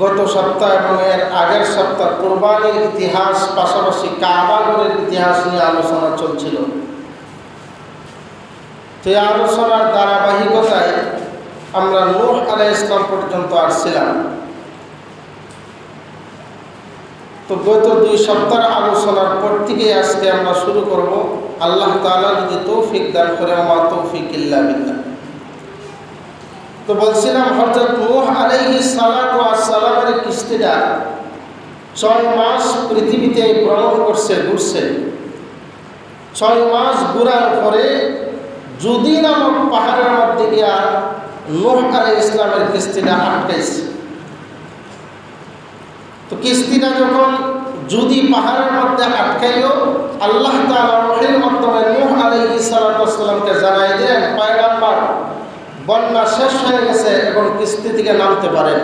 গত সপ্তাহ এবং এর আগের সপ্তাহ কোরবানির ইতিহাস, পাশাপাশি কাবাগরের ইতিহাস নিয়ে আলোচনা চলছিল। এই আলোচনার ধারাবাহিকতায় আমরা নূহ আলাই ইসলাম পর্যন্ত আসছিলাম। তো গত দুই সপ্তাহের আলোচনার পর থেকে আজকে আমরা শুরু করব, আল্লাহ তাআলা যদি তৌফিক দান করে আমার তৌফিক ইল্লা বিল্লাহ। তো বলছিলাম হজরত নূহ আলাইহি সালাতু সালামের কিস্তিটা ছয় মাস পৃথিবীতে ভ্রমণ করছে, ঘুরছে। ছয় মাস ঘুরার পরে যদি নামক পাহাড়ের মধ্যে গিয়া নূহ আলাই ইসলামের কিস্তিটা আটকাইছে। তো কিস্তিটা যখন যদি পাহাড়ের মধ্যে আটকাইল, আল্লাহ তাআলা ওহির মাধ্যমে নূহ আলাইহি সালাতামকে জানাই দিলেন, পয়গাম্বার বন্যা শেষ হয়ে গেছে এবং কিস্তি থেকে নামতে পারেন।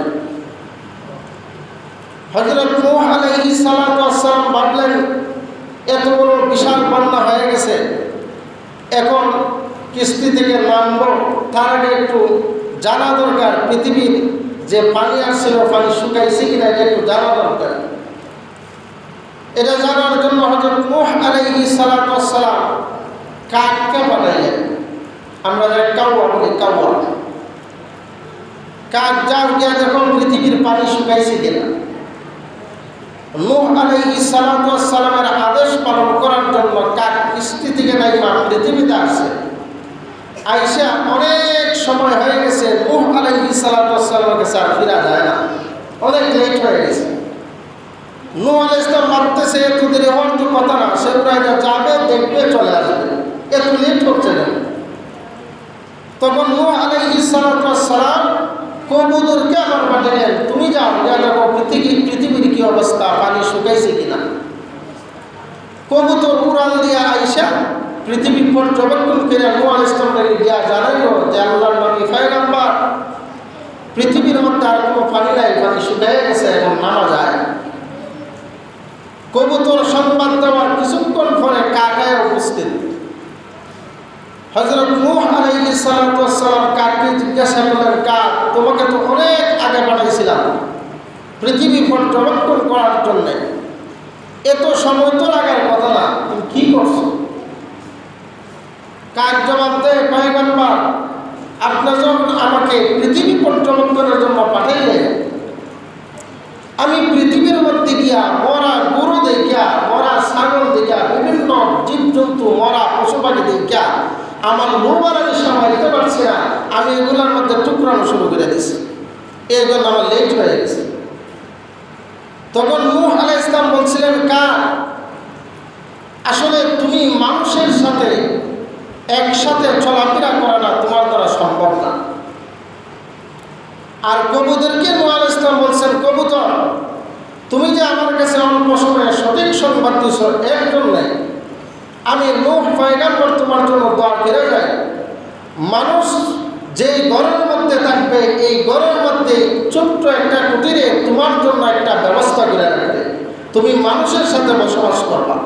হজরত নূহ ভাবলেন, এত বড় বিশাল বন্যা হয়ে গেছে, এখন কিস্তি থেকে নামব। তার আগে একটু জানা দরকার, পৃথিবীর যে পানি আসছিল, পানি শুকাইছে কিনা এটা একটু জানা দরকার। এটা জানার জন্য হজরত মুহ আলাইহি সালাম কাককে পাঠাইলেন আমরা যারা কাউয়া বলি কাউয়া কাক যাও গিয়া দেখুন পৃথিবীর পানি শুকাইছে কিনা? নূহ আলাইহি সালামের আদেশ পালন করার জন্য কাক কিস্তি থেকে নাইমা পৃথিবীতে আসছে? আইসা অনেক সময় হয়ে গেছে, নূহ আলাইহি সালামের কাছে আর ফিরা যায় না। অনেক লেট হয়ে গেছে। নূহ আলাইহিস সালাম ভাবতেছে, এত দেরি হওয়ার তো কথা না, সে যাবে, দেখবে, চলে আসবে। এত লেট হচ্ছে না। তখন নূহ আলাইহি সালাম কবুতরকে আমার পাঠালেন তুমি যাও যা দেখো পৃথিবী পৃথিবীর কি অবস্থা, পানি শুকাইছে কিনা। কবুতর উড়াল দিয়া আইসা পৃথিবী পর্যবেক্ষণ করে নূহ আলাইহিস সালামের দিয়া জানাইল যে আল্লাহর নবী পয়গম্বর, পৃথিবীর মধ্যে আর কোনো পানি নাই, পানি শুকাই গেছে এবং নামা যায় কবুতর সংবাদ দেওয়ার কিছুক্ষণ পরে কাকায় উপস্থিত। হজরত নূহ আলাইহি সালাম কাককে জিজ্ঞাসা করলেন কাক তোমাকে তো অনেক আগে পাঠাইছিলাম। পৃথিবী পর্যবেক্ষণ করার জন্যে। এত সময় তো লাগার কথা না, তুমি কী করছ? কাক জবাব দেয় পায়গাম্বার আপনার যখন আমাকে পৃথিবী পর্যবেক্ষণের জন্য পাঠাইলেন, আমি পৃথিবীর মধ্যে গিয়া মরা গরু দেখিয়া, মরা ছাগল দেখিয়া, বিভিন্ন জীবজন্তু, মরা পশু পাখি দেখিয়া আমার লোবার আমি সামালিতে পারছি না। আমি এগুলোর মধ্যে টুকরানো শুরু করে দিছি জন্য আমার লেট হয়ে গেছে। তখন নূহ আলাহ ইসলাম বলছিলেন, কার? আসলে তুমি মানুষের সাথে একসাথে চলাফেরা করা না, তোমার দ্বারা সম্ভব না। আর কবুতরকে নূহ আলাহ ইসলাম বলছেন, কবুতর, তুমি যে আমার কাছে অল্প সময়ে সঠিক সংবাদ দিছ এর জন্যে আমি নূহ পয়গাম্বর তোমার জন্য দোয়া করে যাই। মানুষ যেই ঘরের মধ্যে থাকবে, এই ঘরের মধ্যে ছোট্ট একটা কুটিরে তোমার জন্য একটা ব্যবস্থা করে রাখবে। তুমি মানুষের সাথে বসবাস করবা।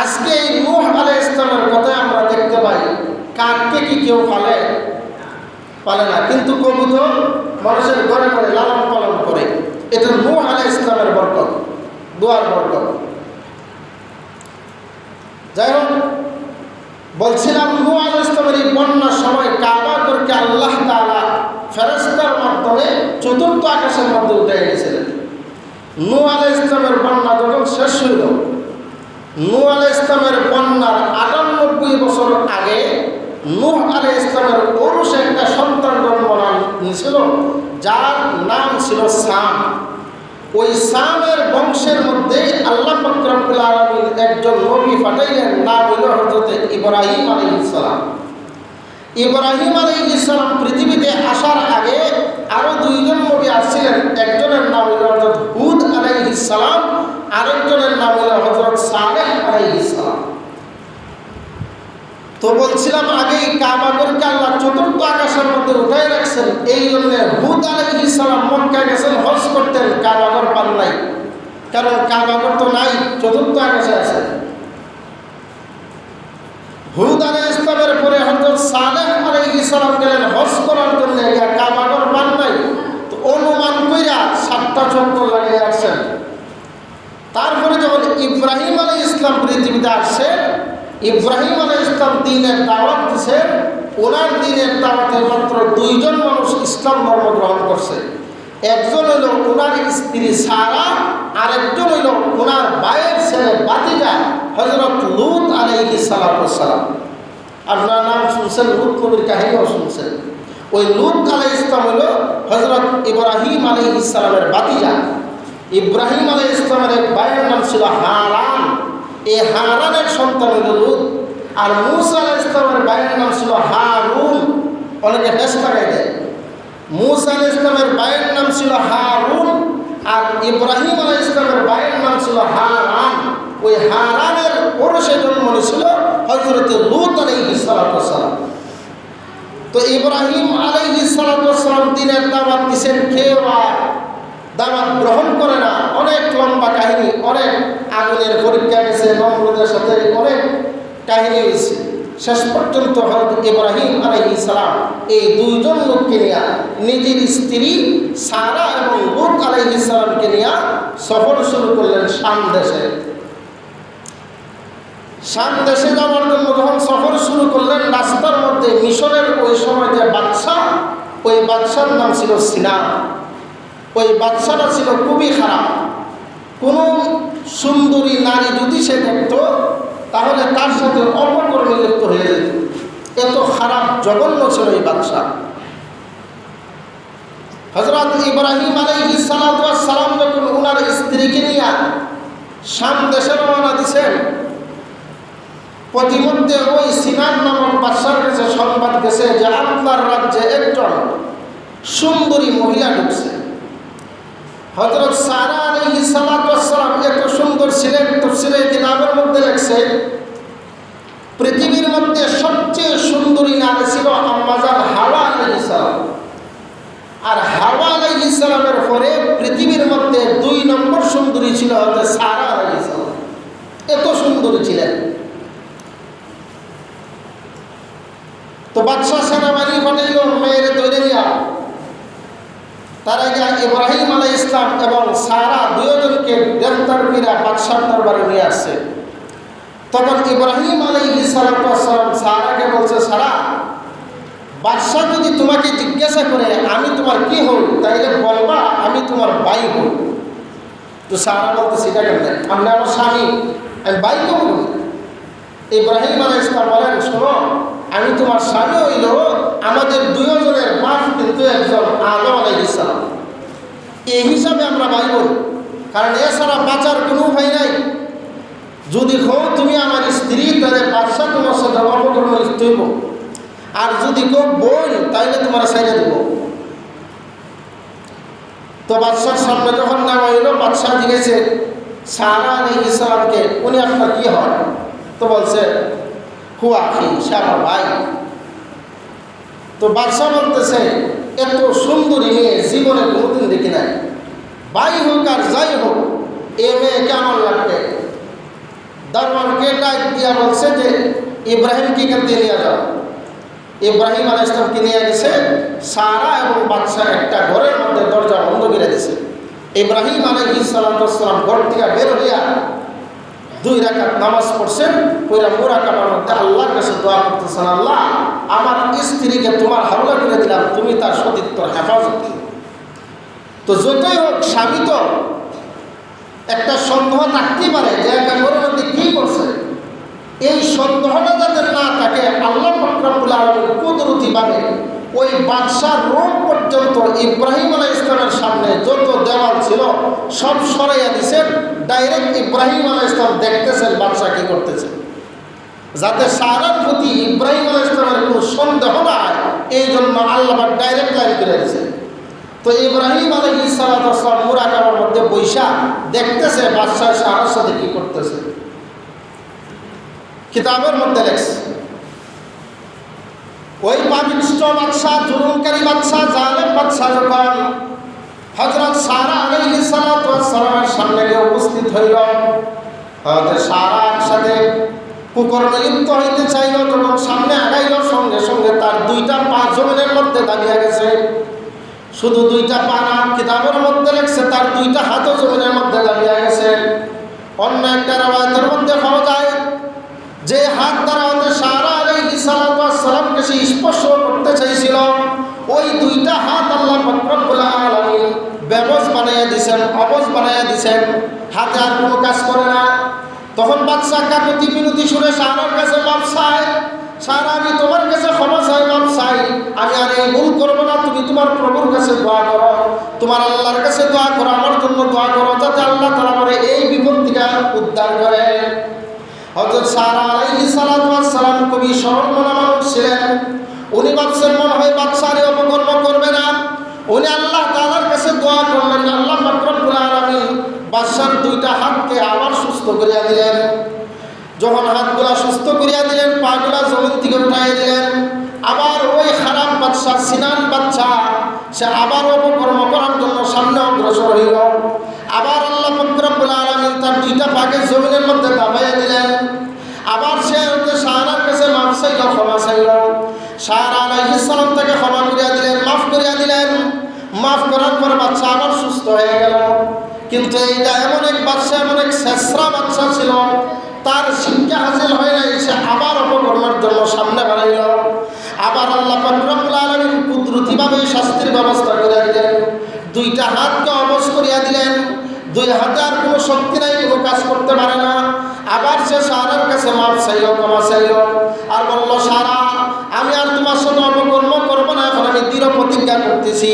আজকে এই নূহ আলাই ইসলামের কথায় আমরা দেখতে পাই। কাককে কি কেউ পালে? পালে না। কিন্তু কবুতর মানুষের ঘরে ঘরে লালন পালন করে। এটা নূহ আলাই ইসলামের বরকত, দোয়ার বরকত। যাই হোক, বলছিলাম নু আল ইসলামের এই বন্যার সময় কাবা করকে আল্লাহ তালা ফেরস্তার মাধ্যমে চতুর্থ আকাশের মধ্যে উঠে গেছিলেন নু আল ইসলামের বন্যা যখন শেষ হইল, নু আল ইসলামের বন্যার আটানব্বই বছর আগে নূহ আলী ইসলামের পুরুষ একটা সন্তান জন্ম নিয়েছিল যার নাম ছিল সাম ওই সামের বংশের মধ্যে আল্লাহ একজন নবী পাঠাইলেন নাম হইল হজরত ইব্রাহিম আলী ইসলাম ইব্রাহিম আলী ইসলাম পৃথিবীতে আসার আগে আরও দুইজন নবী আসছিলেন। একজনের নাম হইল হজরত হুদ আলাই ইসলাম আরেকজনের নাম হইল হজরত সালেহ তো বলছিলাম আগে এই কাবাগরকে আল্লাহ চতুর্থ আকাশের মধ্যে উঠাই রাখছেন। এই জন্য হুদ আলহি সালাম মক্কা গেছেন, হজ করতেন কাবাগর পান নাই। কারণ কাবাগর তো নাই, চতুর্থ আকাশে আছে। হুদ আলহ ইসলামের পরে হজরত সালেহ আলহি সালাম গেলেন হজ করার জন্য এটা কাবাগর পান নাই। তো অনুমান কইরা সাতটা চক্র লাগিয়ে আসছেন তারপরে যখন ইব্রাহিম আলী ইসলাম পৃথিবীতে আসছে ইব্রাহিম আলী ইসলাম দিনের দাওয়াত দিচ্ছেন ওনার দিনের দাওয়াতে মাত্র দুইজন মানুষ ইসলাম ধর্ম গ্রহণ করছে। একজন হইল ওনার স্ত্রী সারা, আরেকজন হইল ওনার বায়ের ছেলে বাতিজা হজরত লুত আলাইহি সালাম। আপনার নাম শুনছেন, লুত কবির কাহিনীও শুনছেন। ওই লুত আলাই ইসলাম হইল হজরত ইব্রাহিম আলী ইসলামের বাতিজা। ইব্রাহিম আলী ইসলামের এক নাম ছিল হারান। এই হারানের সন্তান হইল লুত। আর মুসা ইসলামের ভাইয়ের নাম ছিল হারুন। অনেকে হেস লাগাই দেয়। মুসা আলাই ইসলামের বাইরের নাম ছিল হারুন আর ইব্রাহিম আলাই ইসলামের বাইরের নাম ছিল হারান ওই হারানের পরশে জন্ম নিয়েছিল হজরত লুত আলাইহি সালাম। তো ইব্রাহিম আলাইহি সালাম দিনের দিছেন কেউ আর? দাওয়াত গ্রহণ করে না। অনেক লম্বা কাহিনী, অনেক আগুনের পরীক্ষা গেছে নমরুদের সাথে অনেক কাহিনী হয়েছে। শেষ পর্যন্ত হয়তো ইব্রাহিম আলাইহি সালাম এই দুইজন লোককে নিয়ে, নিজের স্ত্রী সারা এবং লুত আলাইহি সালামকে নিয়ে সফর শুরু করলেন শাম দেশে। শাম দেশে যাওয়ার জন্য যখন সফর শুরু করলেন, রাস্তার মধ্যে মিশরের ওই সময় যে বাদশাহ, ওই বাদশার নাম ছিল সিনা ওই বাদশাটা ছিল খুবই খারাপ। কোনো সুন্দরী নারী যদি সে দেখত, তাহলে তার সাথে অপকর্মে লিপ্ত হয়ে যেত। এত খারাপ জঘন্য ছিল এই বাচ্চা। হজরত ইব্রাহিম আলাইহি সালাম যখন ওনার স্ত্রীকে নিয়ে শাম দেশে রওনা দিছেন প্রতিমধ্যে ওই সিনান নামক বাদশার কাছে সংবাদ গেছে যে আপনার রাজ্যে একজন সুন্দরী মহিলা ঢুকছে। হজরত সারা আলী সালাম এত সুন্দর ছিলেন তফসিরে কিতাবের মধ্যে লেখছে, পৃথিবীর মধ্যে সবচেয়ে সুন্দরী নারী ছিল আম্মাজার হাওয়া আলী সালাম। আর হাওয়া আলী ইসলামের পরে পৃথিবীর মধ্যে দুই নম্বর সুন্দরী ছিল হজরত সারা আলী সালাম। এত সুন্দরী ছিলেন। তো বাদশাহ সেনাবাহিনী পাঠাইল মেয়ের দিয়া তার আগে ইব্রাহিম আলাই ইসলাম এবং সারা দুজনকে গ্রেফতার করিয়া বাদশাহ দরবারে নিয়ে আসছে। তখন ইব্রাহিম আলাই ইসলাম সারাকে বলছে, সারা, বাদশাহ যদি তোমাকে জিজ্ঞাসা করে, আমি তোমার কি হই? তাইলে বলবা, আমি তোমার ভাই হই। তো সারা বলতে সেটা কেন আমি আমার স্বামী, আমি ভাই কেমন ইব্রাহিম আলাই ইসলাম বলেন, শোনো, আমি তোমার স্বামী হইল আমাদের দুজনের বাপ কিন্তু একজন আদম আলাই ইসলাম এই হিসাবে আমরা ভাই কারণ এছাড়া বাঁচার কোনো উপায় নাই। যদি হো তুমি আমার স্ত্রী, তাহলে বাদশাহ তোমার সাথে অপকর্ম লিপ্ত হইব। আর যদি কেউ বোন, তাইলে তোমার সাইডে দেব। তো বাদশার সামনে যখন নেওয়া হইল বাদশাহ জিজ্ঞেছে সারা আলী ইসলামকে উনি আপনার কি হয় তো বলছে, হুয়া আখি, সে আমার ভাই। তো বাদশাহ বলতেছে এত সুন্দরী মেয়ে জীবনে কোনোদিন দেখি নাই। ভাই হোক আর যাই হোক, এ মেয়ে কেমন লাগবে? দরবারকে ডাক দিয়া বলছে যে ইব্রাহিমকে দিয়ে নিয়ে যাও। ইব্রাহিম আল ইসলামকে নিয়ে গেছে, সারা এবং বাদশাহ একটা ঘরের মধ্যে দরজা বন্ধ করে দিছে। ইব্রাহিম আলহি সালাম ঘর থেকে বের হইয়া দুই রাকাত নামাজ পড়ছেন ওইরা মোরা কাটার মধ্যে আল্লাহর কাছে দোয়া করতেছেন, আল্লাহ, আমার স্ত্রীকে তোমার হামলা করে দিলাম, তুমি তার সতীত্ব হেফাজত। তো যতই হোক, স্বামী তো একটা সন্দেহ থাকতেই পারে যে একটা ঘরের মধ্যে কী করছে। এই সন্দেহটা যাদের না থাকে, আল্লাহ ফকরাবুল আলমের কুদরতি পাবে ওই বাদশার রোগ পর্যন্ত ইব্রাহিম আলাহ ইসলামের সামনে যত দেওয়াল ছিল, সব সরাইয়া দিছেন, ডাইরেক্ট ইব্রাহিম আলাহ ইসলাম দেখতেছেন বাদশাহ কী করতেছে। যাতে সারার প্রতি ইব্রাহিম আলাহ ইসলামের কোনো সন্দেহ না এই জন্য আল্লাহ ডাইরেক্ট লাইন করে দিয়েছে তো ইব্রাহিম আলহ ইসালাম মুরাকাবার মধ্যে বৈশা দেখতেছে বাদশাহ সারার সাথে কী করতেছে। কিতাবের মধ্যে লেখছে ওই পাবিষ্ট বাদশাহ জুলুমকারী বাদশাহ জালেম বাদশাহ যখন হজরত সারা আলী সালামের সামনে গিয়ে উপস্থিত হইল সারা একসাথে কুকর্মে লিপ্ত হইতে চাইল যখন সামনে আগাইল, সঙ্গে সঙ্গে তার দুইটা পা জমিনের মধ্যে দাঁড়িয়ে গেছে। শুধু দুইটা পা না, কিতাবের মধ্যে লেখছে, তার দুইটা হাতও জমিনের মধ্যে দাঁড়িয়ে গেছে। অন্য একটা রাবায়তের মধ্যে পাওয়া যায়, যে হাত দ্বারা হতে সারা আলী সালামকে সে স্পর্শ করতে চাই দিছেন অবজ বানাইয়া দিছেন, হাতে আর কোনো করে না। তখন বাচ্চা কাকুতি মিনতি শুনে সারার কাছে মাপ চায় সারা আমি তোমার কাছে ক্ষমা চাই, মাপ চাই। না, তুমি তোমার প্রভুর কাছে দোয়া করো। তোমার আল্লাহর কাছে দোয়া করো, আমার জন্য দোয়া করো, যাতে আল্লাহ তালা আমার এই বিপদ উদ্ধার করে। হজরত সারা আলাইহি সালাম কবি সরল মনা মানুষ ছিলেন। উনি ভাবছেন, মনে হয় বাচ্চারে অপকর্ম করবে না। উনি আল্লাহ তালার কাছে দোয়া করলেন আল্লাহ ফকরবুল আলমী বাদশার দুইটা হাতকে আবার সুস্থ করিয়া দিলেন। যখন হাতগুলা সুস্থ করিয়া দিলেন, পাগুলা জমিন থেকে উঠাই দিলেন, আবার ওই খারাপ বাচ্চা সিনান বাচ্চা সে আবার অপকর্ম করার জন্য সামনে অগ্রসর হইল। আবার আল্লাহ ফকরবুল আলমী তার দুইটা পাকে জমিনের মধ্যে দাবাইয়া দিলেন। আবার সে সাহারার কাছে মাফ চাইল, ক্ষমা চাইল। সাহারা আলাইহিস সালাম তাকে ক্ষমা করিয়া দিলেন মাফ করিয়া দিলেন মাফ করার পর বাচ্চা আবার সুস্থ হয়ে গেল। কিন্তু এইটা এমন এক বাচ্চা, এমন এক শেষরা বাচ্চা ছিল, তার শিক্ষা হাসিল হয়ে নাই সে আবার অপকর্মের জন্য সামনে বাড়াইল। আবার আল্লাহ ফকরবুল আলমীর কুদরতিভাবে শাস্তির ব্যবস্থা করে দিলেন। দুইটা হাতকে অবশ করিয়া দিলেন। দুই হাতে আর কোনো শক্তি নাই, কোনো কাজ করতে পারে না। আবার সে সারার কাছে মাপ চাইল, ক্ষমা চাইল। আর বলল, সারা আমি আর তোমার সাথে অপকর্ম করব না এখন আমি প্রতিজ্ঞা করতেছি।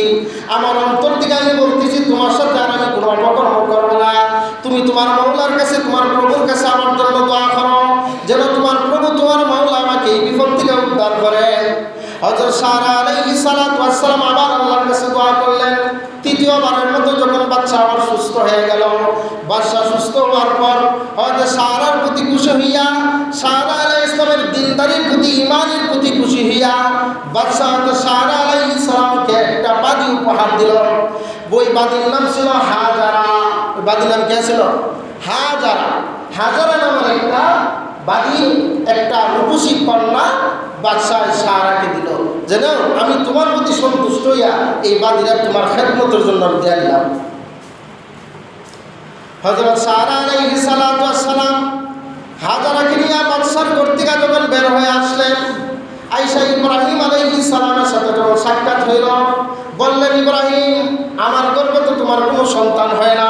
আমার অন্তর থেকে আমি বলতেছি, তোমার সাথে আর আমি কোনো অপকর্ম করব না। তুমি তোমার মৌলার কাছে, তোমার প্রভুর কাছে আমার জন্য দোয়া করো, যেন তোমার প্রভু তোমার মৌলা আমাকে এই বিপদ থেকে উদ্ধার করে। হজর সারা আলাইহি সালাম আবার আল্লাহর কাছে দোয়া করলেন। তৃতীয়বারের মতো যখন বাচ্চা আবার সুস্থ হয়ে গেল, বাচ্চা সুস্থ হওয়ার পর হয়তো সারার প্রতি খুশি হইয়া, সারা আলাই ইসলামের দিনদারির প্রতি ইমানের প্রতি খুশি হইয়া, বাচ্চা হয়তো সারা আলাই বাদী উপহার দিল। বই বাদীর নাম ছিল হাজারা। ওই বাদীর নাম কে ছিল? হাজারা। হাজারা নামের একটা বাদী একটা রূপসী কন্যা বাদশাহ সাহারাকে দিল। যেন আমি তোমার প্রতি সন্তুষ্ট হইয়া এই বাদিরা তোমার খেদমতের জন্য আমি দেয়া দিলাম। হজরত সাহারা আলাইহি সালাম হাজারাকে নিয়ে বাদশার কর্তিকা যখন বের হয়ে আসলেন আইসা ইব্রাহিম আলাইহি সালামের সাথে যখন সাক্ষাৎ হইল। বললেন, ইব্রাহিম, আমার গর্বে তো তোমার কোনো সন্তান হয় না।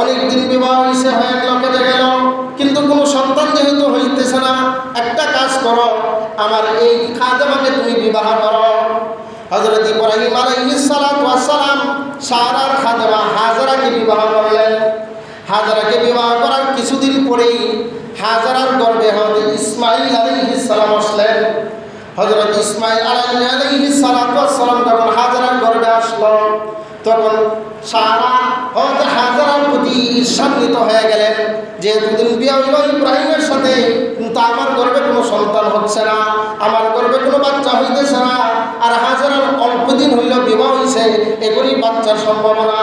অনেক দিন বিবাহ হয়েছে হয়ে গেল কেটে গেল। কিন্তু কোনো সন্তান যেহেতু হইতেছে না, একটা কাজ করো, আমার এই খাদেমাকে তুমি বিবাহ করো। হজরত ইব্রাহিম আলাইহিস সালাম সারার খাদেমা হাজারাকে বিবাহ করলেন। হাজারাকে বিবাহ করার কিছুদিন পরেই হাজারার গর্বে হজরত ইসমাইল আলাইহিস সালাম আসলেন। হজরত ইসমাইল আলাইহিস সালাম যখন হাজারার গর্বে আসলো, তখন সারা হাজারার প্রতি ঈর্ষান্বিত হয়ে গেলেন যে দুদিন বিয়ে হইল ইব্রাহিমের সাথে, কিন্তু আমার গর্বে কোনো সন্তান হচ্ছে না, আমার গর্বে কোনো বাচ্চা হইতেছে না, আর হাজারার অল্প দিন হইল বিবাহ হয়েছে এগুলি বাচ্চার সম্ভাবনা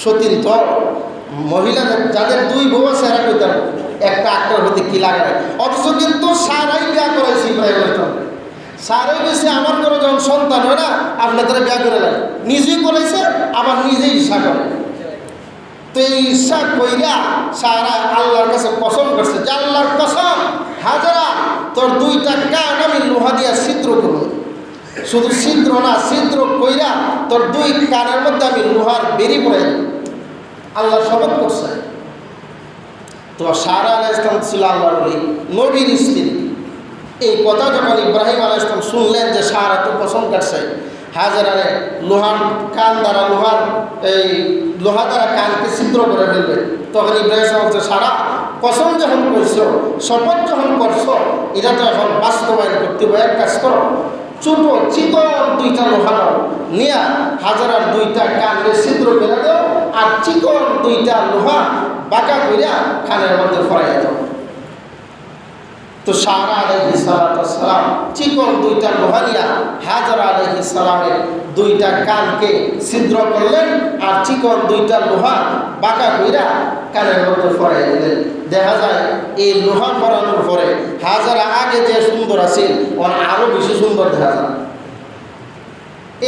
সতীন তো মহিলাদের যাদের দুই বউ আছে এরা কইতার একটা আক্তার হতে কি লাগে না। অথচ কিন্তু সারাই বিয়া করাইছে ইব্রাহিমের সঙ্গে সারাই গেছে আমার কোনো যখন সন্তান হয় না আপনাদের বিয়া করে লাগে নিজেই করেছে আবার নিজেই ঈর্ষা করে। তো এই ঈর্ষা কইরা সারা আল্লাহর কাছে পছন্দ করছে, যে আল্লাহর কসম, হাজারা, তোর দুইটা কান আমি লোহা দিয়া ছিদ্র করব। শুধু ছিদ্র না, ছিদ্র কইরা তোর দুই কানের মধ্যে আমি লোহার বেরি পড়ে আল্লাহ শপথ করছে। তো সারা আলাহ ইসলাম ছিল আল্লাহর নবীর স্ত্রী। এই কথা যখন ইব্রাহিম আলাহ ইসলাম শুনলেন যে সারা তো পছন্দ করছে, হাজারারে লোহার কান দ্বারা লোহার, এই লোহা দ্বারা কানকে ছিদ্র করে ফেলবে। তখন ইব্রাহিম বলছে সারা কসম যখন করছ, শপথ যখন করছ, এটা তো এখন বাস্তবায়ন করতে হবে, এক কাজ করো। ছোট চিকন দুইটা লোহার নিয়া হাজার আর দুইটা কানের ছিদ্র ফেলা দাও আর চিকন দুইটা লোহা বাঁকা করিয়া খানের মধ্যে ফরাইয়া দাও। তো সারা আলহি সালাম চিকন দুইটা লোহা নিয়া হাজার আলহি সালামের দুইটা কানকে ছিদ্র করলেন আর চিকন দুইটা লোহা বাঁকা কইরা কানের মধ্যে ফরাই দিলেন। দেখা যায় এই লোহা ফরানোর পরে হাজার আগে যে সুন্দর আছে ওর আরও বেশি সুন্দর দেখা যায়।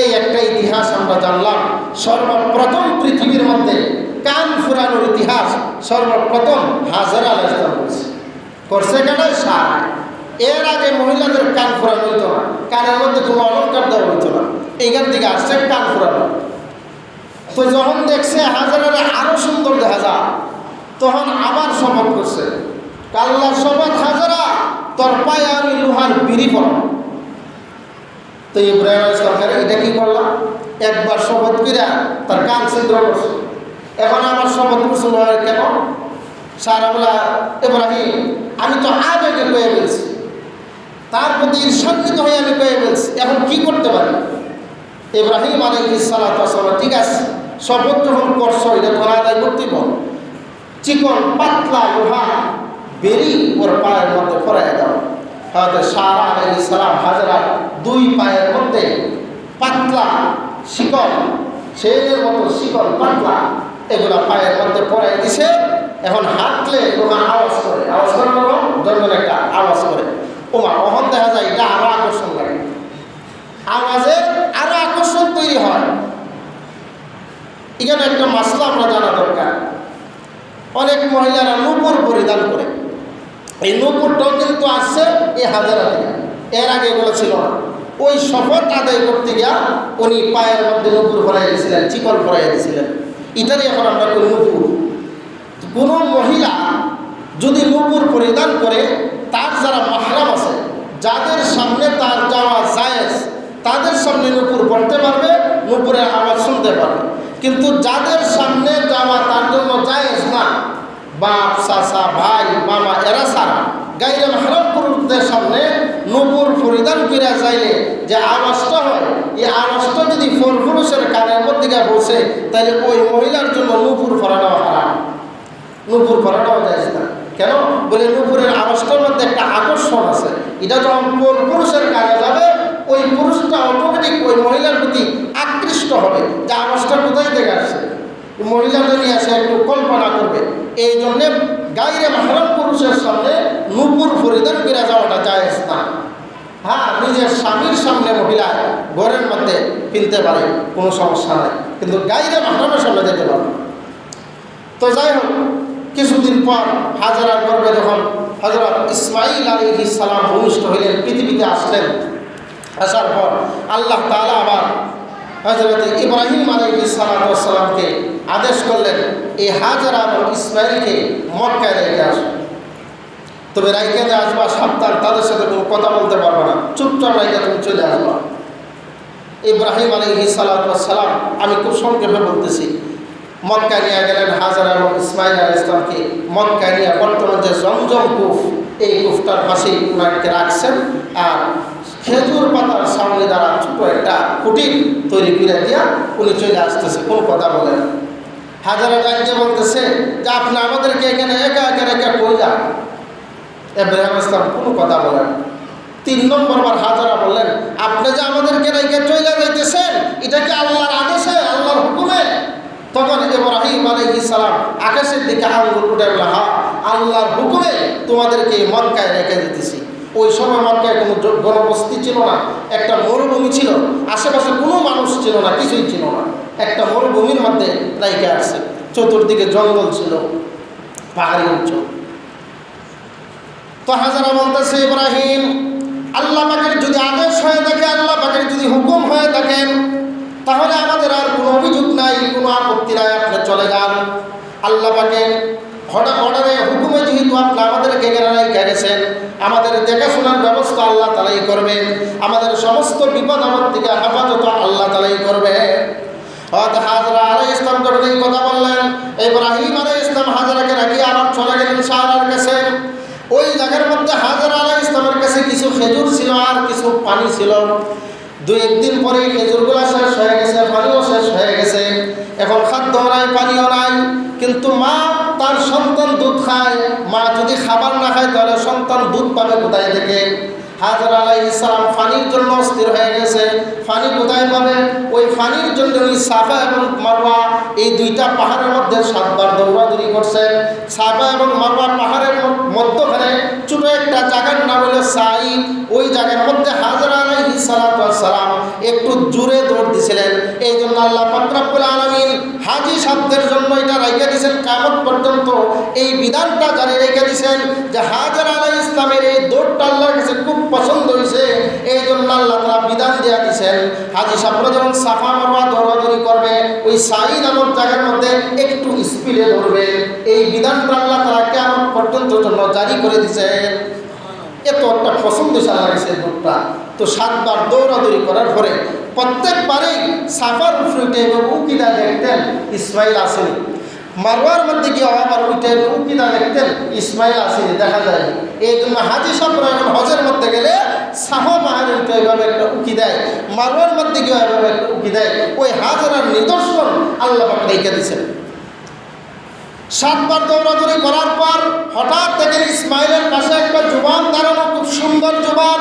এই একটা ইতিহাস আমরা জানলাম, সর্বপ্রথম পৃথিবীর মধ্যে কান ফুরানোর ইতিহাস সর্বপ্রথম হাজার আলাহ ইসলাম করেছে কেন? সার এর আগে মহিলাদের কান ফুরানো হইতো না। কানের মধ্যে কোনো অলঙ্কার দেওয়া হইতো না। এইখান থেকে আসছে কান ফুরানো। তো যখন দেখছে হাজারের আরও সুন্দর দেখা যায়, তখন আবার শপথ করছে। কাল্লার শপথ, হাজারা, তোর পায়ে আমি লোহার বিড়ি পড়ব তো ইব্রাহিম সরকার এটা কি করলাম? একবার শপথ করে তার কান ছিদ্র করছে। এখন আমার শপথ করছে লোহার কেন? সারা বলা ইব্রাহিম আমি তো আবেগে কয়ে ফেলছি। তার প্রতি ঈর্ষান্বিত হয়ে আমি কয়ে ফেলছি। এখন কি করতে পারি? ইব্রাহিম আলী সালাম, ঠিক আছে, শপথ যখন করছ, এটা তোরা আদায় করতে বল। চিকন, পাতলা লোহা বেরি ওর পায়ের মধ্যে ফরাই দাও। হয়তো সারা আলী সালাম, হাজারা দুই পায়ের মধ্যে পাতলা শিকল ছেলের মতো শিকল, পাতলা, এগুলো পায়ের মধ্যে পরাই দিছে। এখন হাঁটলে লোহা আওয়াজ করে। আওয়াজ করে জন্মের একটা আওয়াজ করে। ওমা অহন দেখা যায় এটা আরও আকর্ষণ লাগে। আওয়াজে আরও আকর্ষণ তৈরি হয়। এখানে একটা মাসলা আমরা জানা দরকার। অনেক মহিলারা নূপুর পরিধান করে। এই নূপুরটাও কিন্তু আসছে এই হাজারা থেকে। এর আগে এগুলো ছিল না। ওই শপথ আদায় করতে গিয়া উনি পায়ের মধ্যে নূপুর ভরাই দিয়েছিলেন চিকন ভরাই দিয়েছিলেন এটারই এখন আমরা নূপুর। কোনো মহিলা যদি নূপুর পরিধান করে, তার যারা মাহরাম আছে, যাদের সামনে তার যাওয়া জায়েজ, তাদের সামনে নূপুর পড়তে পারবে, নূপুরের আওয়াজ শুনতে পারবে। কিন্তু যাদের সামনে যাওয়া তার জন্য জায়েজ না, বাপ, চাচা, ভাই, মামা, এরা ছাড়া, গাইরে মাহরাম পুরুষদের সামনে নূপুর পরিধান করে যাইলে যে আওয়াজটা হয়, এই আওয়াজটা যদি ফোর পুরুষের কানের মধ্যে বসে তাহলে ওই মহিলার জন্য নূপুর ফরাটাও হারাম। নূপুর ফরাটাও যায় না। কেন? বলে নূপুরের আওয়াজটার মধ্যে একটা আকর্ষণ আছে। এটা যখন কোন পুরুষের কানে যাবে, ওই পুরুষটা অটোমেটিক ওই মহিলার প্রতি আকৃষ্ট হবে। যে আওয়াজটা কোথায় থেকে আসছে? মহিলাটা নিয়ে আসে একটু কল্পনা করবে। এই জন্যে গাইরে মাহারাম পুরুষের সামনে নূপুর পরিধান করে যাওয়াটা যায় না। হ্যাঁ নিজের স্বামীর সামনে মহিলা ঘরের মধ্যে কিনতে পারে, কোনো সমস্যা নাই। কিন্তু গাইরে মাহারামের সামনে যেতে পারে তো যাই হোক কিছুদিন পর হাজারার গর্বে যখন হজরত ইসমাইল আলী সালাম ভূমিষ্ঠ হইলেন, পৃথিবীতে আসলেন। আসার পর আল্লাহ তালা আবার হজরত ইব্রাহিম আলী সালাতামকে আদেশ করলেন, এই হাজারা এবং ইসমাইলকে মক্কায় রেখে আসো। তবে রাইকাতে আসবা, সাবধান, তাদের সাথে কোনো কথা বলতে পারবে না। চুপচাপ রাইকা তুমি চলে আসবা। ইব্রাহিম আলী সালাতাম আমি খুব সংক্ষেপে বলতেছি মক্কা নিয়ে গেলেন হাজার এবং ইসমাইল আল ইসলামকে মক্কা নিয়ে বর্তমান যে জমজম কুফ, এই কুফটার পাশেই ওনাকে রাখছেন আর খেজুর পাতার সামনে দ্বারা ছোট একটা কুটির তৈরি করে দিয়া উনি চলে আসতেছে। কোনো কথা বলেন? হাজারা ডাকতে বলতেছে যে আপনি আমাদেরকে এখানে একা একা একা কই যান এব্রাহিম ইসলাম কোনো কথা বলেন তিন নম্বর বার হাজারা বললেন, আপনি যে আমাদেরকে রেখে চলে যাইতেছেন, এটা কি আল্লাহর আদেশে, আল্লাহর হুকুমে? সালাম, আকাশের দিকে আঙ্গুল উঠে হা, আল্লাহর হুকুমে তোমাদেরকে মক্কায় রেখে দিতেছি। ওই সময় মক্কায় কোনো গণবস্তি ছিল না, একটা মরুভূমি ছিল, আশেপাশে কোনো মানুষ ছিল না, কিছুই ছিল না। একটা মরুভূমির মধ্যে রাইকে আসছে চতুর্দিকে জঙ্গল ছিল, পাহাড়ি অঞ্চল। তো হাজারা বলতেছে ইব্রাহিম, আল্লাহ পাকের যদি আদেশ হয়ে থাকে, আল্লাহ পাকের যদি হুকুম হয়ে থাকেন তাহলে আমাদের আর কোনো অভিযোগ নাই, কোনো আপত্তি নাই, আপনি চলে যান। আল্লাহ পাকে হঠাৎ অর্ডারে হুকুমে যেহেতু আপনি আমাদেরকে এখানে গেছেন, আমাদের দেখাশোনার ব্যবস্থা আল্লাহ তালাই করবে, আমাদের সমস্ত বিপদ আমার থেকে হেফাজত আল্লাহ তালাই করবে। হাজরা আলাই ইসলাম এই কথা বললেন, ইব্রাহিম আলাই ইসলাম হাজারাকে রাখি, আবার চলে গেলেন শাহরার কাছে। ওই জায়গার মধ্যে হাজার আলাই ইসলামের কাছে কিছু খেজুর ছিল আর কিছু পানি ছিল। দু একদিন পরে খেজুরগুলো শেষ হয়ে গেছে, পানিও শেষ হয়ে গেছে। এখন খাদ্য নাই, পানিও নাই, কিন্তু মা তার সন্তান দুধ খায়। মা যদি খাবার না খায়, তাহলে সন্তান দুধ পাবে কোথায় থেকে? হাজার আলাই ইসলাম ফানির জন্য অস্থির হয়ে গেছে। ফানি কোথায় পাবে? ওই ফানির জন্য ওই সাফা এবং মারওয়া, এই দুইটা পাহাড়ের মধ্যে সাতবার দৌড়াদৌড়ি করছেন সাফা এবং মারওয়া পাহাড়ের মধ্যখানে ছোট একটা জায়গার নাম হলো সাই ওই জায়গার মধ্যে হাজার সালাম একটু জুড়ে দৌড় দিছিলেন। এই জন্য আল্লাহ পাকরাবুল আলমিন হাজি শব্দের জন্য এটা রেখে দিয়েছেন। কামত পর্যন্ত এই বিধানটা জারি রেখে দিয়েছেন যে হাজার আলাই ইসলামের এই দৌড়টা আল্লাহর কাছে খুব পছন্দ হয়েছে। এই জন্য আল্লাহ তারা বিধান দিয়ে দিয়া দিছেন হাজি সাহেবরা যখন সাফা মারওয়া দৌড়াদৌড়ি করবে, ওই সাই নামক জায়গার মধ্যে একটু স্পিডে ধরবে এই বিধানটা আল্লাহ তারা কেমন পর্যন্ত জন্য জারি করে দিছেন এত একটা পছন্দশাল লাগছে লোকটা তো সাতবার দৌড়াদৌড়ি করার পরে প্রত্যেকবারেই সাফার উঠে উকিদা দেখতেন ইসমাইল আসেনি। মারোয়ার মধ্যে গিয়ে আবার উঠে উকিদা দেখতেন ইসমাইল আসেনি, দেখা যায় এই জন্য হাজি এখন হজের মধ্যে গেলে সাহ মাহারে উঠে এভাবে একটা উকি দেয় মারোয়ার মধ্যে গিয়ে এভাবে একটা উকি দেয়, ওই হাজারার নিদর্শন আল্লাহ রেখে দিয়েছেন। সাতবার দৌড়াদৌড়ি করার পর হঠাৎ দেখেন ইসমাইলের পাশে একটা যুবক দাঁড়ানো, খুব সুন্দর যুবক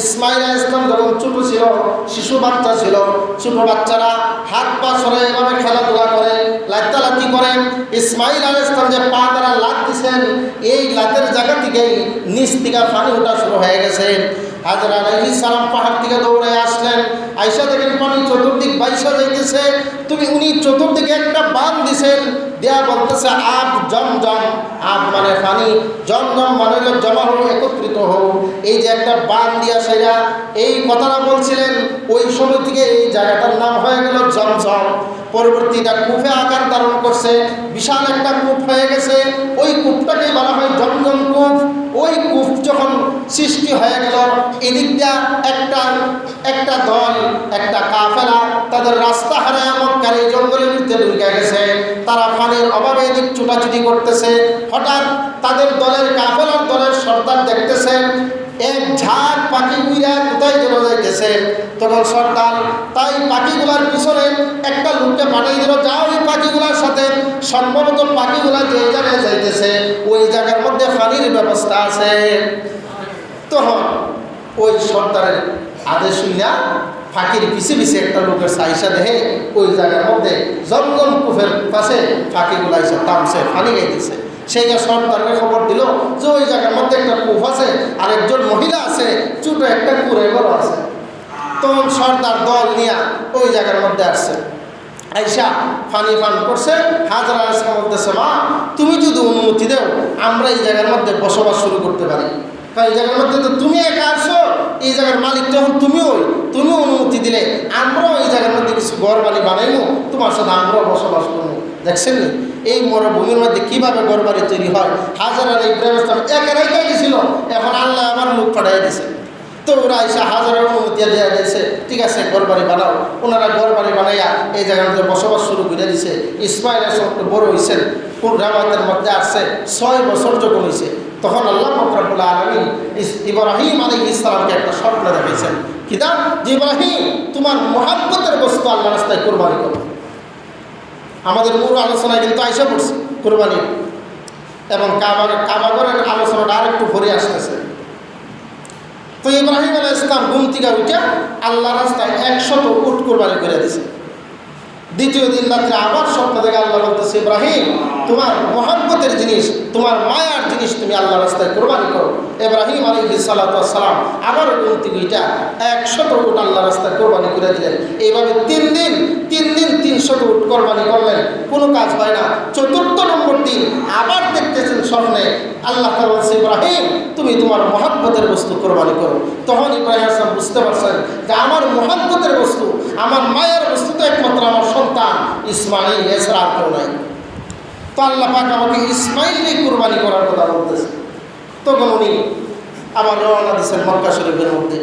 ইসমাইল ইসলাম যখন ছোট ছিল, শিশু বাচ্চা ছিল, ছোট বাচ্চারা হাত পা সরে এভাবে খেলাধুলা করে লাত্তালাতি করেন ইসমাইল আল ইসলাম যে পা তারা লাত দিছেন, এই লাতের জায়গা থেকেই নিচ থেকে পানি ওঠা শুরু হয়ে গেছে। হাজর পাহাড় থেকে দৌড়ে আসলেন। দেখেন চতুর্দিক তুমি উনি চতুর্দিকে একটা দিছেন। দেয়া বলতেছে জম জম। আপ মানে মানে একত্রিত এই যে একটা দিয়া সেরা, এই কথাটা বলছিলেন। ওই সময় থেকে এই জায়গাটার নাম হয়ে গেল জমজম পরবর্তীটা আকার ধারণ করছে। বিশাল একটা কূপ হয়ে গেছে। ওই কূপটাকে বলা হয় জমজম কূপ। ওই কূপ যখন সৃষ্টি হয়ে গেল। এদিকটা একটা একটা দল, একটা কাফেলা, তাদের রাস্তা হারায় এই জঙ্গলের ভিতরে ঢুকে গেছে। তারা পানির অভাবে এদিক ছুটাছুটি করতেছে। হঠাৎ তাদের দলের কাফেলার দলের সর্দার দেখতেছে, এক ঝাঁক পাখি উইরা কোথায় চলে যাইতেছে। তখন সর্দার তাই পাখিগুলার পিছনে একটা লোককে পাঠিয়ে দিল যা ওই পাখিগুলার সাথে, সম্ভবত পাখিগুলা যে জায়গায় যাইতেছে, ওই জায়গার মধ্যে পানির ব্যবস্থা আছে। তখন ওই সর্দারের আদেশ শুনিয়া ফাঁকির পিছে পিছে একটা লোকের সাইসা দেহে ওই জায়গার মধ্যে জমজম কুফের পাশে ফাঁকিগুলা এসে টানছে ফানি গাইতেছে সেই যে সর্দারকে খবর দিল যে ওই জায়গার মধ্যে একটা কূপ আছে আর একজন মহিলা আছে, ছোট একটা কুড়ে ঘর আছে। তখন সর্দার দল নিয়ে ওই জায়গার মধ্যে আসছে। আইসা ফানি ফান করছে, হাজার আয়সা বলতেছে, মা, তুমি যদি অনুমতি দেও, আমরা এই জায়গার মধ্যে বসবাস শুরু করতে পারি। কারণ এই জায়গার মধ্যে তো তুমি একা আসছো এই জায়গার মালিক যখন তুমিও তুমি অনুমতি দিলে আমরাও এই জায়গার মধ্যে কিছু ঘর বাড়ি বানাইবো তোমার সাথে আমরাও বসবাস করব দেখছেন? এই মরুভূমির মধ্যে কীভাবে ঘর বাড়ি তৈরি হয়? হাজার আর ইব্রাহিম ইসলাম একেরাই গেছিল, এখন আল্লাহ আমার মুখ পাঠাই দিছে। তো ওরা এসে হাজারের অনুমতি দেওয়া দিয়েছে, ঠিক আছে ঘর বাড়ি বানাও। ওনারা ঘর বাড়ি বানাইয়া এই জায়গার মধ্যে বসবাস শুরু করে দিছে। ইসমাইল আসলাম বড় হয়েছেন কোন মধ্যে আসছে, ছয় বছর যখন হয়েছে তখন আল্লাহ ফকরাবুল্লাহ আলমী ইব্রাহিম আলী ইসলামকে একটা স্বপ্ন দেখাইছেন। কিতাব যে ইব্রাহিম, তোমার মহাব্বতের বস্তু আল্লাহ রাস্তায় কোরবানি করো। আমাদের মূল আলোচনায় কিন্তু আইসা পড়ছে, কোরবানি। এবং কাবার কাবাগরের আলোচনাটা আরেকটু ভরে আসতেছে। তো ইব্রাহিম আলাহ ইসলাম ঘুম থেকে উঠে আল্লাহ রাস্তায় একশত উট কোরবানি করে দিছে। দ্বিতীয় দিন রাত্রে আবার স্বপ্ন থেকে আল্লাহ বলতেছে, ইব্রাহিম তোমার মহাব্বতের জিনিস, তোমার মায়ার জিনিস তুমি আল্লাহ রাস্তায় কোরবানি করো। ইব্রাহিম আলী সালাম আবার থেকে উঠে একশত উট আল্লাহ রাস্তায় কোরবানি করে দিলেন। এইভাবে তিন দিন তিন দিন তিনশত উট কোরবানি করলেন। কোনো কাজ হয় না। চতুর্থ নম্বর দিন আবার দেখতেছেন স্বপ্নে আল্লাহ বলছে, ইব্রাহিম, তুমি তোমার মহাব্বতের বস্তু কোরবানি করো। তখন ইব্রাহিম আসলাম বুঝতে পারছেন যে আমার মহাব্বতের বস্তু, আমার মায়ের বস্তু তো একমাত্র আমার সন্তান ইসমাইল এছাড়া আর কেউ নাই। তো আল্লাহ পাক আমাকে ইসমাইলকে কোরবানি করার কথা বলতেছে। তখন উনি আমার রওনা দিচ্ছেন মক্কা শরীফের মধ্যে।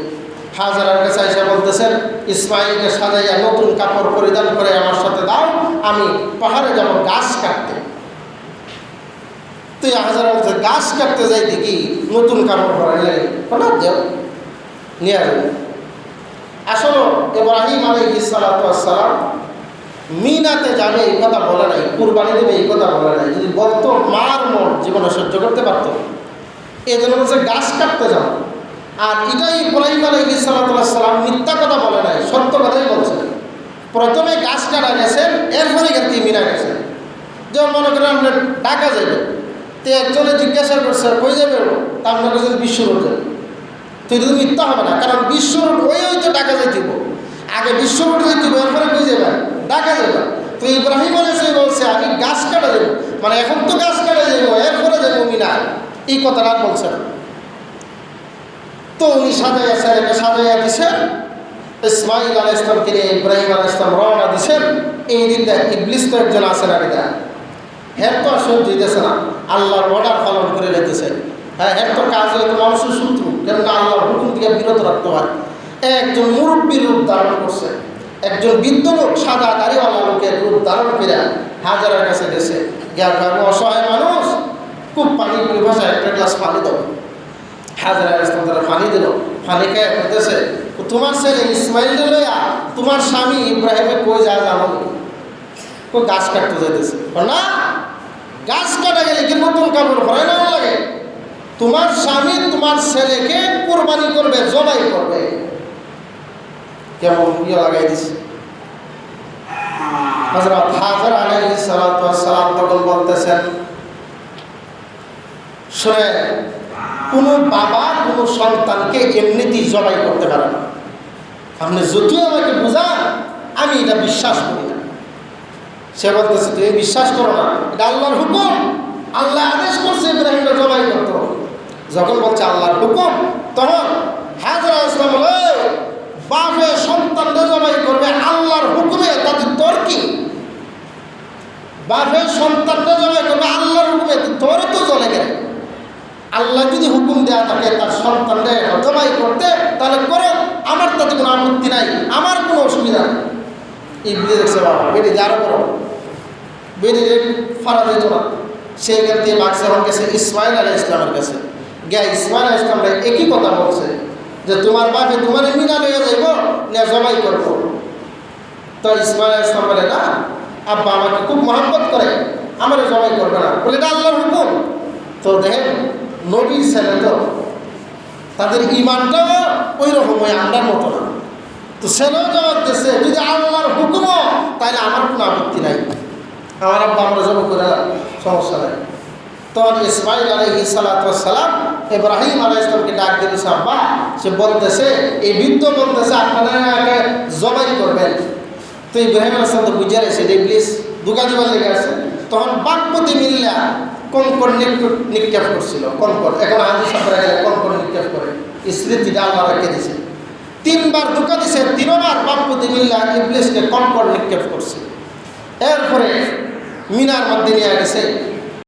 হাজারার কাছে এসে বলতেছেন, ইসমাইলকে সাজাইয়া নতুন কাপড় পরিধান করে আমার সাথে দাও, আমি পাহাড়ে যাব গাছ কাটতে। তুই হাজার বলছে, গাছ কাটতে যাই দেখি, নতুন কাপড় পরা নিয়ে কোনো দেও নিয়ে আসলে। ইব্রাহিম আলী ইসালাতাম মিনাতে যাবে, এই কথা বলে নাই, কুরবানি দেবে, এই কথা বলে নাই। যদি বলতো, মার মন জীবনে সহ্য করতে পারতো। এই জন্য বলছে গাছ কাটতে যাও। আর এটাই ইব্রাহিম আলী ইসালাতাম মিথ্যা কথা বলে নাই, সত্য কথাই বলছে। প্রথমে গাছ কাটা গেছেন এরপরে কিন্তু মিনা গেছেন যেমন মনে করেন আমরা ঢাকা যাবে তো একজনে জিজ্ঞাসা করছে, কই যাবে ও? তা আপনার কাছে বিশ্ব যাবে। তো এটা মিথ্যা হবে না, কারণ বিশ্ব ওই ওই তো ঢাকা যাইতিব আগে বিশ্ব রোড যাইতিব এরপরে কই যাবেন ঢাকা যাবে। তো ইব্রাহিম আলাইসে বলছে, আমি গাছ কাটা যাব মানে এখন তো গাছ কাটা যাব এরপরে যাব মিনা। এই কথাটা বলছে না। তো উনি সাজাইয়া ছেলেকে সাজাইয়া দিছেন। ইসমাইল আল ইসলামকে নিয়ে ইব্রাহিম আল ইসলাম রওনা দিছেন। এই দিকটা ইবলিস তো একজন আছে না এটা হ্যাঁ তো সহ্য হইতেছে না। আল্লাহর অর্ডার পালন করে রেখেছে হ্যাঁ এর তো কাজ হয়তো মানুষের শত্রু। কেননা আল্লাহর হুকুম থেকে বিরত রাখতে হয়। একজন মুরব্বীর রূপ ধারণ করছে। একজন বৃদ্ধ লোক সাদা দাড়িওয়ালা লোকের রূপ ধারণ করে হাজারের কাছে গেছে। জ্ঞান আমি অসহায় মানুষ, খুব পানি ভাষায় একটা গ্লাস পানি দেবো হাজার ইসলাম তারা পানি দিল, পানি খেয়ে বলতেছে, তোমার ছেলে ইসমাইল লইয়া তোমার স্বামী ইব্রাহিমে কই যা জানো? ও গাছ কাটতে যেতেছে না, গাছ কাটা গেলে কি নতুন কাপড় ভরে না লাগে? তোমার স্বামী তোমার ছেলেকে কোরবানি করবে, জবাই করবে। কেমন ইয়ে লাগাই দিছে। হাজার তখন কোনো বাবা, কোনো সন্তানকে জবাই করতে পারে না। আপনি যদিও আমাকে বোঝান, আমি এটা বিশ্বাস করি না। সে বলতেছে, তুমি বিশ্বাস করো না, এটা আল্লাহর হুকুম। আল্লাহ আদেশ করছে ইব্রাহিমকে জবাই করতে। যখন বলছে আল্লাহর হুকুম, তখন হাজরা ইসলাম বাপে সন্তানকে জবাই করবে, আল্লাহর হুকুমে তাদের তোর কি? বাপে সন্তানকে জবাই করবে, আল্লাহর হুকুমে তোর তো চলে গেলে। আল্লাহ যদি হুকুম দেওয়া থাকে, তার সন্তানদের জবাই করতে, তাহলে করো। আমার তাতে কোনো আপত্তি নাই, আমার কোনো অসুবিধা নেই। এই বিয়ে দেখছে বাবা, বেড়ে যারও করো। বেড়ে ফারা যেত না সেইখান দিয়ে বাক্সে আমার কাছে ইসমাইল আলী ইসলামের কাছে। গিয়া ইসমাইল আলী ইসলামরা একই কথা বলছে, যে তোমার বাপে তোমার মিনা লইয়া না জবাই করব। তো ইসমাইল ইসলাম বলে, না, আব্বা আমাকে খুব মহাব্বত করে, আমার জবাই করবে না। বলে, এটা আল্লাহর হুকুম। তো দেখেন নবীর ছেলে তো, তাদের ইমানটাও ওই রকম ওই আমরার মতো না। তো ছেলেও জবাব দিচ্ছে যদি আল্লাহর হুকুম তাহলে আমার কোনো আপত্তি নাই। আমার আব্বা আমরা জব করে সমস্যা নাই। তখন ইসমাইল আলহি সালাতাম ইব্রাহিম আলাই ইসলামকে ডাক দিয়েছে আব্বা, সে বলতেছে, এই বৃদ্ধ বলতেছে আপনারা জবাই করবেন। তো ইব্রাহিম আসলাম তো বুঝে রয়েছে যে প্লিজ দুকা দিবার লেগে আছে। তখন বাকপতি মিল্লা কনকর নিক্ষেপ করছিল, কনকর। এখন হাজি সাপড়া গেলে কনকর নিক্ষেপ করে। স্মৃতিটা আল্লাহ রেখে দিছে। তিনবার দুকা দিছে, তিনবার বাকপতি মিল্লা ইবলিসকে কনকর নিক্ষেপ করছে। এরপরে মিনার মধ্যে নিয়ে গেছে।